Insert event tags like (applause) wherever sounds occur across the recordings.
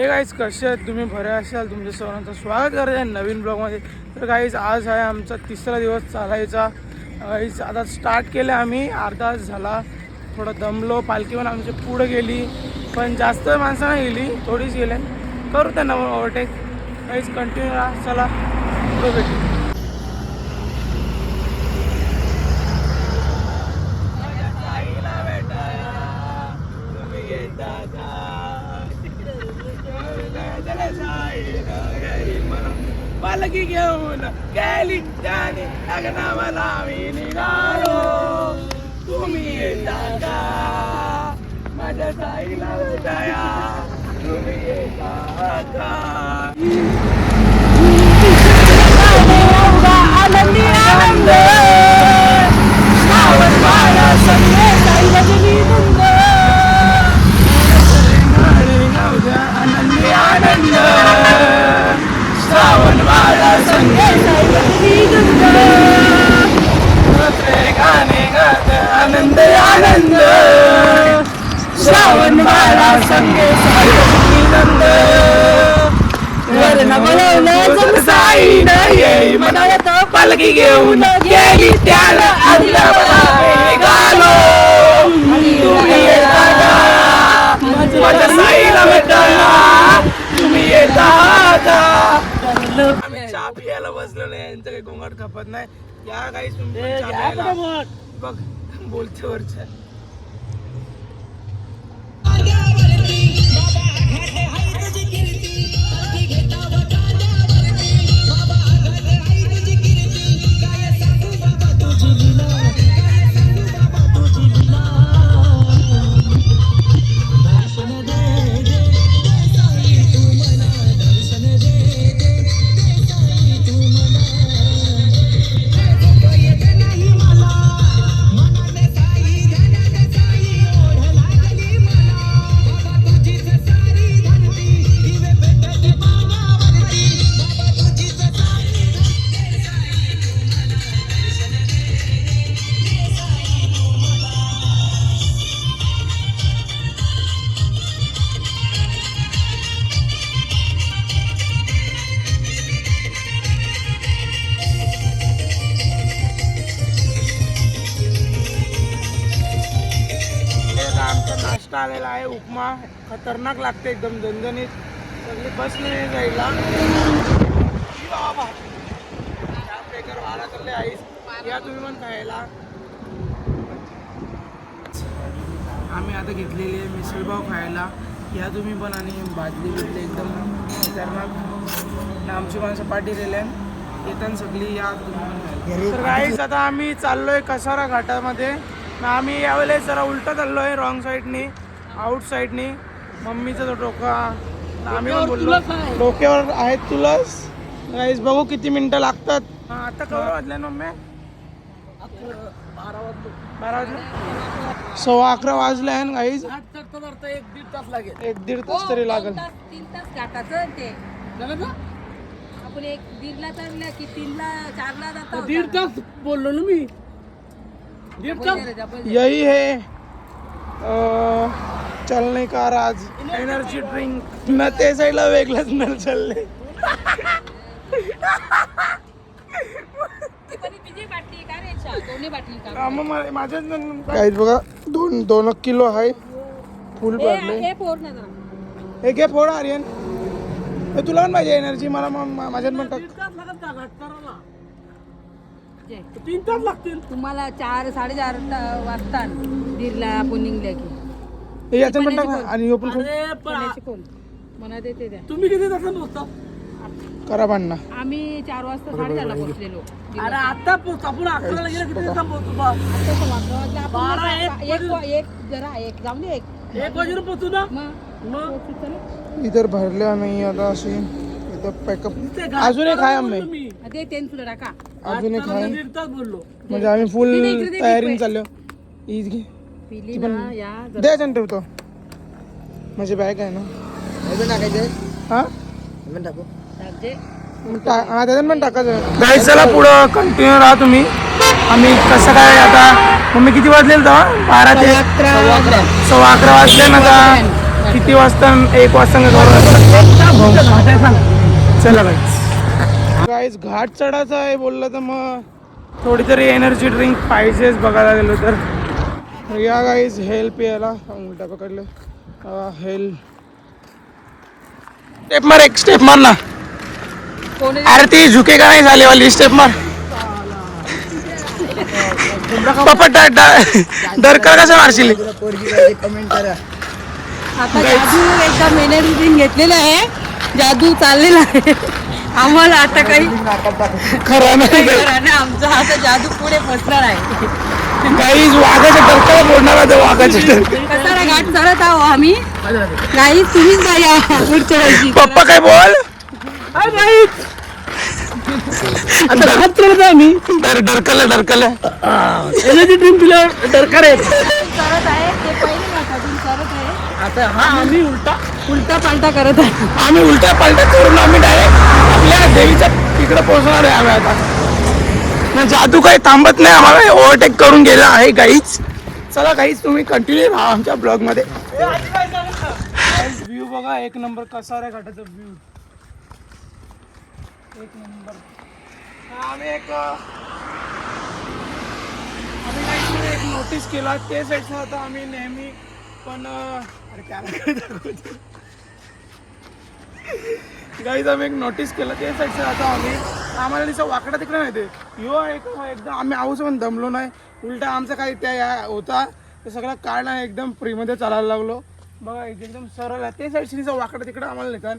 हे गाईज कसे आहेत? तुम्ही बरे असाल? तुमच्या सर्वांचं स्वागत करत आहे नवीन ब्लॉगमध्ये. तर गाईज आज आहे आमचा तिसरा दिवस चालायचा. गाईज आता स्टार्ट केलं आम्ही. अर्धा तास झाला. थोडं दमलो. पालखी पण आमची पुढं गेली. पण जास्त माणसं नाही गेली. थोडीच गेले. करू त्यांना ओव्हरटेक गाईज कंटिन्यू राहा चला पुढं भेटू पालखी घेऊन गेली त्याने लग्नाला मी निघालो तुम्ही येता का माझ्या साईला भेटाया तुम्ही येता का आनंद श्रावण बाळा संगे साई नंद. वर्ण बोलवलं जग साई येई मनात पालखी घेऊन गेली त्याला आदल्या निघालो तुम्ही येता का माझ्या साईला भेटायला तुम्ही येता का आम्ही चहा पियाला बसलो नाही यांचं काही गोंगाट खपत नाही या काही बघ बोलते वरच्या उपमा खतरनाक लागते एकदम झणझणीत. सगळी बसले जायला. वारा चालले आईस या तुम्ही पण खायला. आम्ही आता घेतलेली आहे मिसळपाव खायला. या तुम्ही पण आणि भाजली बिजली एकदम खतरनाक. आमची माणसं पाठी दिल्या येताना सगळी या तुम्ही पण खायला. आता आम्ही चाललोय कसारा घाटामध्ये. आम्ही यावेळेस जरा उलटा चाललोय रॉंग साईडनी आउट साईडनी मम्मीचा तो डोका आम्ही पण बोललो. डोक्यावर आहेत तुलाच? गाईस बघू किती मिनिटं लागतात. हा, आता कवर वाजले मम्मी? बारा वाजले. सव्वा अकरा वाजले आहे गाईज एक दीड तास लागेल. एक दीड तास तरी लागेल. तास तीन तास घाटाचं ते. आपण एक दीडला चढल्या की तीनला चारला जातो. दीड तास बोललो ना मी. दीड तास? यही है चलने का राज। एनर्जी ड्रिंक न ते साईडला वेगळंच नल चालले माझ्याच काहीच बघा दोन दोन किलो आहे. फुल हे भरले. हे. हे घे फोड आर्यन. हे तुला पण पाहिजे एनर्जी मला माझ्यात पण टाक. तीन तास लागतील. तुम्हाला चार साडेचार वाजता दीडला आपण निघल्या की. याच्यात पण टाक. आणि ह्यो पण अरे देते द्या तुम्ही किती तासात पोहोचता? करा भांडणा. आम्ही चार वाजता साडेचारला पोहोचलेलो. अरे आता पोहोच आपण अकराला गेलं किती तासात पोहोचतो बा? आता सव्वा अकरा वाजले. आपण बारा, एक एक एक जरा एक. जाऊन दे एक. एक वाजेला पोहोचू ना? मग. मग? पोहोचू चला. इधर भरल्या नाही आता अशी. इथं पॅकअप अजून एक आहे आम्ही दे तेन तुला टाका. अजून एक आहे. दीड तास बोललो. म्हणजे आम्ही फुल तयारीने पिशवी. चाललो. ईद घे. पिली ना या जरा. द्यायचं ना ठेवतो. माझी बॅग आहे ना. हा? टाक? हा त्याच्यात पण टाकायचं. पुढं कंटिन्यू राहा तुम्ही. आम्ही कसं काय आता मम्मी किती वाजले तेव्हा? बारा ते सव्वा अकरा. वाजले ना आता. किती वाजता? एक वाजता का चला गाईज घाट चढायचा आहे बोललं तर मग. थोडी तरी एनर्जी ड्रिंक पाहिजेच बघायला गेलो तर. या गाईज हेल्प यायला उलटा पकडलं. हेल्प स्टेप मार एक स्टेप मार ना. अरे ती झुके का नाही झाली वाली स्टेप मार. पप्पा डर डर- डर कर कसं मारशील? आता जादू एनर्जी घेतलेला आहे. जादू चाललेला आहे. आम्हाला आता काही खरं नाही. आमचा आता जादू पुढे पसरणार आहे. काही वाघाच्या डरकाला फोडणार होतं वाघाच्या डर कसारा घाट चढत आहो आम्ही? नाही तुम्हीच नाही या पुढच्या वर्षी पप्पा काय बोल? आता हात चढत डरकलं डरकलं एनर्जी आहे. चढत आहे ते पहिले घाटातून चढत आहे. आता हा आम्ही उलटा उलटा पालटा करत आहे. आम्ही उलट्या पालट्या करून आम्ही डायरेक्ट आपल्या देवीच्या तिकडे पोहोचणार आहे आम्ही आता. ना जादू काही थांबत नाही आम्हाला ओव्हरटेक करून गेला आहे गाईच चला गाईच तुम्ही कंटिन्यू राहा आमच्या ब्लॉगमध्ये. व्ह्यू बघा एक नंबर कसा रे घाटाचा व्ह्यू एक नंबर आम्ही एक आम्ही एक नोटीस केला ते साईडनं आता आम्ही नेहमी पण अरे कॅमेरा गाईज आम्ही एक नोटीस केलं ते साईडचं आता आम्ही. आम्हाला दिसं वाकडा तिकडे नाही ते. यो एक एकदम आम्ही आऊस पण दमलो नाही. उलटा आमचं काही त्या होता. ते सगळं काढणं एकदम फ्रीमध्ये चालायला लागलो. बघा एक- एकदम सरळ आहे. ते साईडची दिसं वाकडा तिकडे आम्हाला नेतात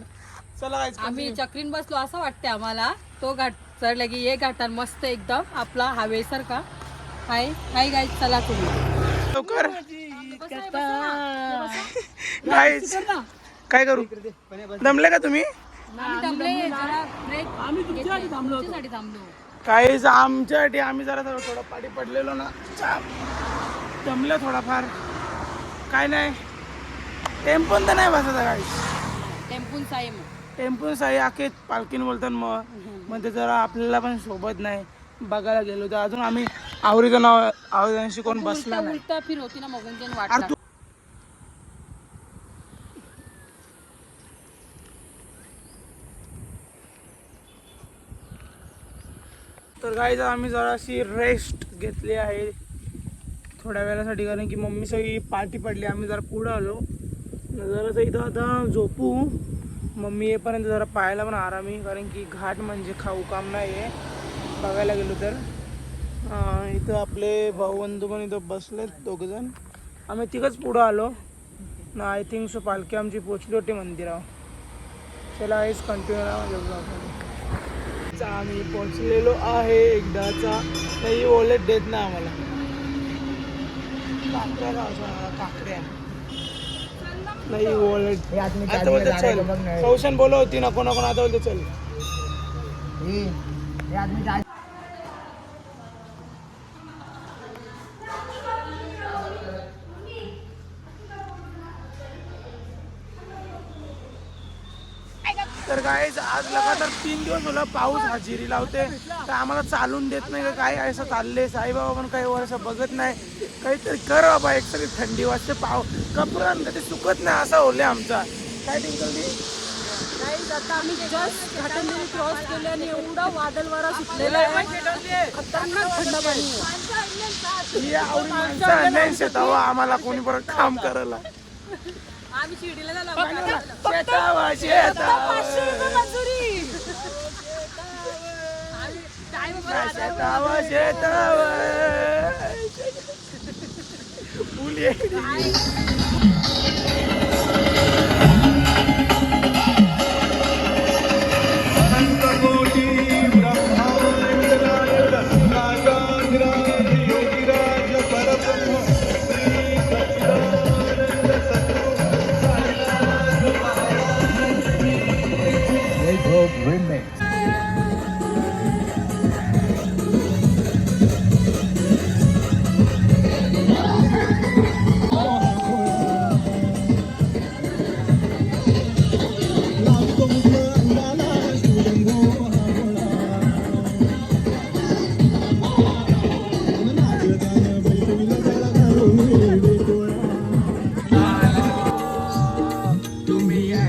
चला आम्ही चक्रीन बसलो असं वाटते आम्हाला. तो घाट चढला की हे घाटात मस्त एकदम आपला हवेसारखा हाय हाय गाय चला तुम्ही. लवकर. काय करू? दमले का तुम्ही? आम्ही जरा आम्ही तुमच्यासाठी थांबलो होतो. तुमच्यासाठी थांबलो. काहीच आमच्यासाठी आम्ही जरा थोडं थोडं पाठी पडलेलो ना. दमलं थोडाफार. काय नाही. टेम्पोन तर नाही बसत काही टेम्पून सायम टेम्पोन साई आखे पालखीन बोलतात मग. मग ते जरा आपल्याला पण सोबत नाही. बघायला गेलो तर अजून आम्ही आवडीचं नाव आवडीशी कोण बसला उलटा नाही. उलटा फिर होती ना मग अरे वाटत. तू तर काय आम्ही जराशी रेस्ट घेतली आहे. थोड्या वेळासाठी कारण की मम्मी सगळी पार्टी पडली आम्ही जरा पुढं आलो. जरासं इथं आता झोपू. मम्मी येईपर्यंत जरा पाहायला पण आरामी कारण की घाट म्हणजे खाऊ काम नाही आहे बघायला गेलो तर. इथं आपले भाऊबंधू पण इथं बसलेत दोघंजण. आम्ही तिघंच पुढं आलो. ना आय थिंक सो पालखी आमची पोचली होती मंदिरावर. चला आईच कंटिन्यू राहा. आम्ही पोचलेलो आहे एकदाचा. काही ओलेट देत नाही आम्हाला. काकड्या गावचा काकड्या नाही ओलेट आता बोलतो चल. कौशन बोलव होती नको नको आता बोलतो चल. तर काय आज लगातार तीन दिवस होला पाऊस हजेरी लावते. तर आम्हाला चालून देत नाही का काय? असं चालले साईबाबा पण काही वर्ष बघत नाही. काहीतरी कर बाबा. एक तरी थंडी वाजते. पाव कपडा ते सुकत नाही असा होले आमचा. काय टिंकल आता आम्ही जस्ट घाटांनी क्रॉस केले आणि एवढा वादळ वारा सुटलेला आहे. खतरनाक थंड पाणी आम्हाला कोणी परत काम करायला. आम्ही शिर्डीला झालो शेतावर शेतावर. शेतावर शेतावर. (laughs) फुले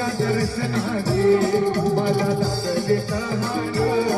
तुझ्या दर्शनाचे मला लागले कहाण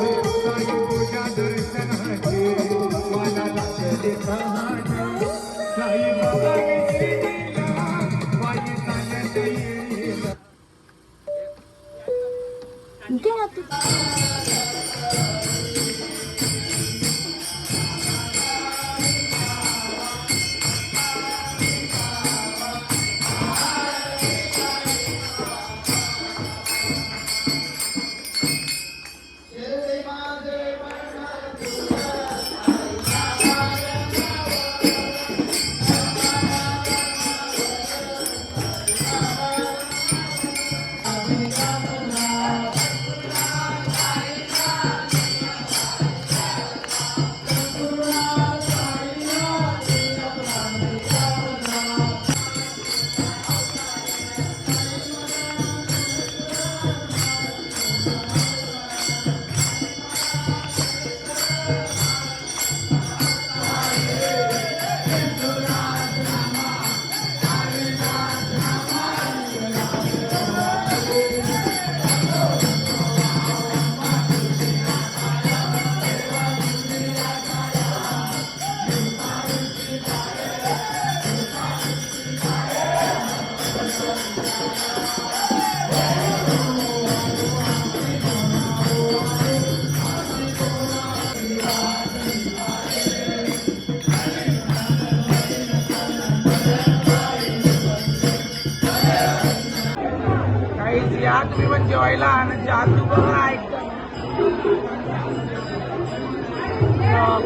जेवण तुम्ही पण जेवायला आणि जादू बघा ऐकता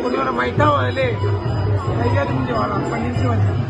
कोणी मला माहिती वळले काही तुम्ही जेवायला. पनीरची जेवायला